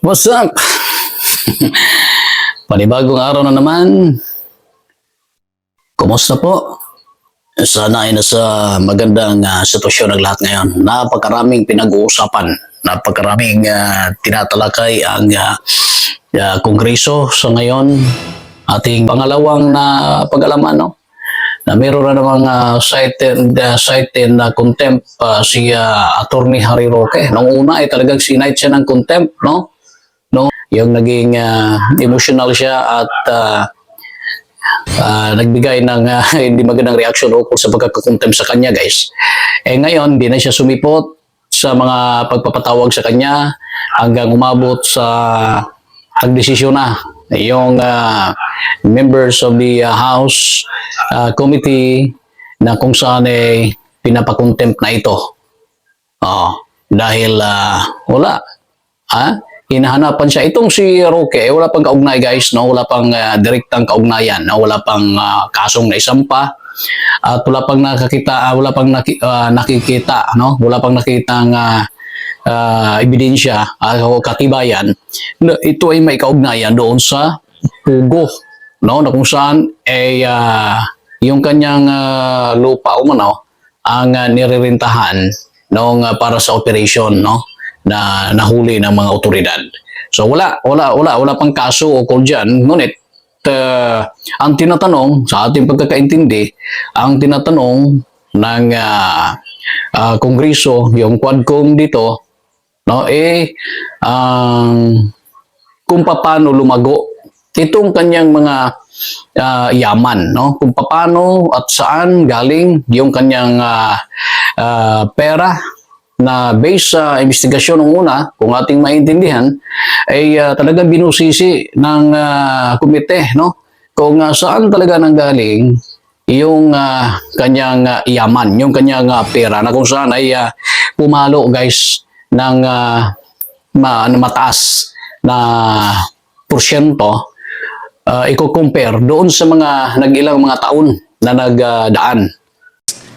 What's up? Panibagong araw na naman. Kumusta po? Sana ay nasa magandang ah, sitwasyon ng lahat ngayon. Napakaraming pinag-uusapan. Napakaraming ah, tinatalakay ang ah, ah, kongreso sa ngayon. Ating pangalawang na pag-alaman, no? na meron na namang uh, cited, uh, cited na contempt uh, si uh, Attorney Harry Roque. Nung una ay talagang sinight siya ng contempt, no? Yung naging ah, emotional siya at ah, ah, nagbigay ng ah, hindi magandang reaction ukol sa pagkakakontempt sa kanya, guys. Eh ngayon, hindi na siya sumipot sa mga pagpapatawag sa kanya hanggang umabot sa pagdesisyon na yung ah, members of the ah, House ah, Committee na kung saan eh pinapakontempt na ito. Oo. dahil ah, wala. Ha? Hinahanapan siya. Itong si Roque, eh, wala pang kaugnay guys, no? wala pang ah, direktang kaugnayan, no? wala pang ah, kasong naisampa, at wala pang nakakita, ah, wala pang naki- ah, nakikita, no? wala pang nakitang ah, ah, ebidensya ah, o katibayan na ito ay may kaugnayan doon sa Pugo, no? na kung saan ay ah, yung kanyang ah, lupa o mano ang uh, nirerentahan noong ah, para sa operation no na nahuli ng mga otoridad. So wala wala wala wala pang kaso o call diyan ngunit ah, ang tinatanong sa ating pagkakaintindi ang tinatanong ng ah, ah, kongreso yung quadcom dito no eh ang kung paano lumago itong kanyang mga ah, yaman, no? Kung paano at saan galing yung kanyang ah, ah, pera na based sa investigasyon ng una, kung ating maintindihan, ay ah, talagang binusisi ng ah, komite, no? Kung ah, saan talaga nanggaling yung ah, kanyang ah, yaman, yung kanyang ah, pera na kung saan ay ah, pumalo guys ng ah, ma- ano, mataas na porsyento uh, i-compare doon sa mga nag-ilang mga taon na nagdaan.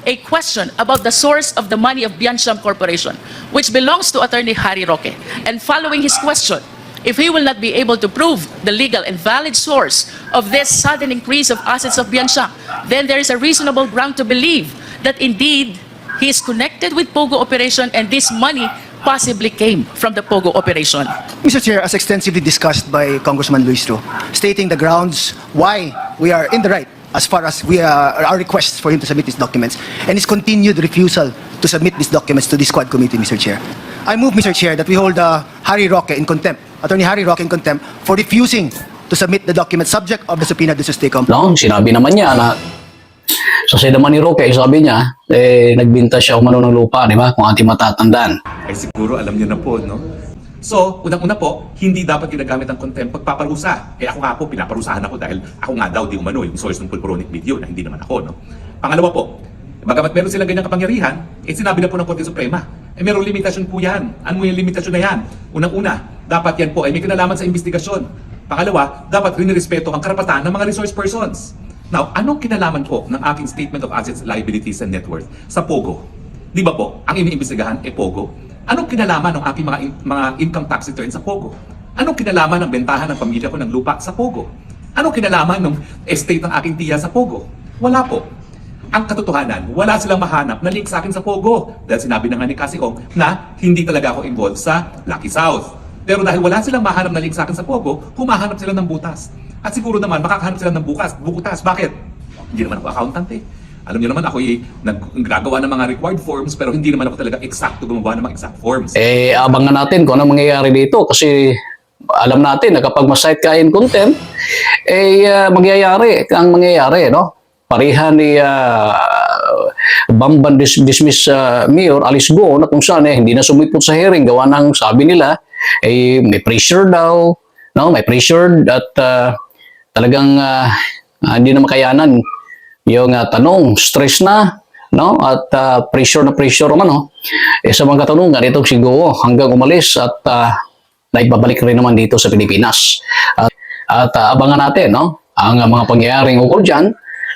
A question about the source of the money of Biancham Corporation, which belongs to Attorney Harry Roque. And following his question, if he will not be able to prove the legal and valid source of this sudden increase of assets of Biancham, then there is a reasonable ground to believe that indeed he is connected with Pogo operation and this money possibly came from the Pogo operation. Mr. Chair, as extensively discussed by Congressman Luis Ro, stating the grounds why we are in the right as far as we are, our requests for him to submit these documents and his continued refusal to submit these documents to the squad committee, Mr. Chair. I move, Mr. Chair, that we hold uh, Harry Roque in contempt, Attorney Harry Roque in contempt for refusing to submit the documents subject of the subpoena de Sustecom. No? Sinabi naman niya na sa sedaman ni Roque, sabi niya, eh, nagbinta siya umano ng lupa, di ba? Kung ating matatandaan. ay siguro alam niyo na po, no? So, unang-una po, hindi dapat ginagamit ang contempt pagpaparusa. Eh ako nga po, pinaparusahan ako dahil ako nga daw di umano yung source ng pulporonic video na hindi naman ako, no? Pangalawa po, bagamat meron silang ganyang kapangyarihan, eh sinabi na po ng Korte Suprema, eh merong limitasyon po yan. Ano yung limitasyon na yan? Unang-una, dapat yan po ay may kinalaman sa investigasyon. Pangalawa, dapat rinirespeto ang karapatan ng mga resource persons. Now, anong kinalaman po ng aking Statement of Assets, Liabilities and Net Worth sa POGO? Di ba po, ang iniimbestigahan ay POGO? Anong kinalaman ng aking mga, mga income tax return sa POGO? Anong kinalaman ng bentahan ng pamilya ko ng lupa sa POGO? Anong kinalaman ng estate ng aking tiya sa POGO? Wala po. Ang katotohanan, wala silang mahanap na link sa akin sa Pogo. Dahil sinabi na nga ni Cassie Ong na hindi talaga ako involved sa Lucky South. Pero dahil wala silang mahanap na link sa akin sa Pogo, humahanap sila ng butas. At siguro naman, makakahanap sila ng bukas, bukutas. Bakit? Hindi naman ako accountant eh. Alam niyo naman ako ay naggagawa ng mga required forms pero hindi naman ako talaga eksakto gumawa ng mga exact forms. Eh, abangan natin kung ano mangyayari dito kasi alam natin na kapag masite ka in contempt, eh, ah, mangyayari ang mangyayari, no? Parihan ni ah, Bamban dis- dismiss sa Mayor Alice Go na kung saan eh, hindi na sumipot sa hearing gawa ng sabi nila eh, may pressure daw, no? May pressure at ah, talagang ah, hindi na makayanan yung ah, tanong, stress na, no? At ah, pressure na pressure man, no? Eh, sa mga katanungan, itong si Go hanggang umalis at ah, naibabalik rin naman dito sa Pilipinas. At, at ah, abangan natin, no? Ang ah, mga pangyayaring ukol dyan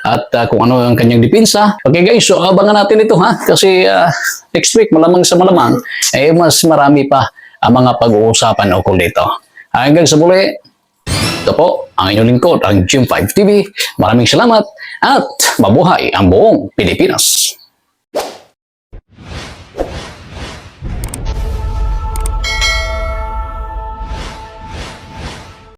at ah, kung ano ang kanyang dipinsa. Okay guys, so abangan natin ito ha kasi ah, next week malamang sa malamang eh mas marami pa ang mga pag-uusapan ukol dito. Hanggang sa muli, ito po ang inyong lingkod, ang Gym 5 TV. Maraming salamat at mabuhay ang buong Pilipinas.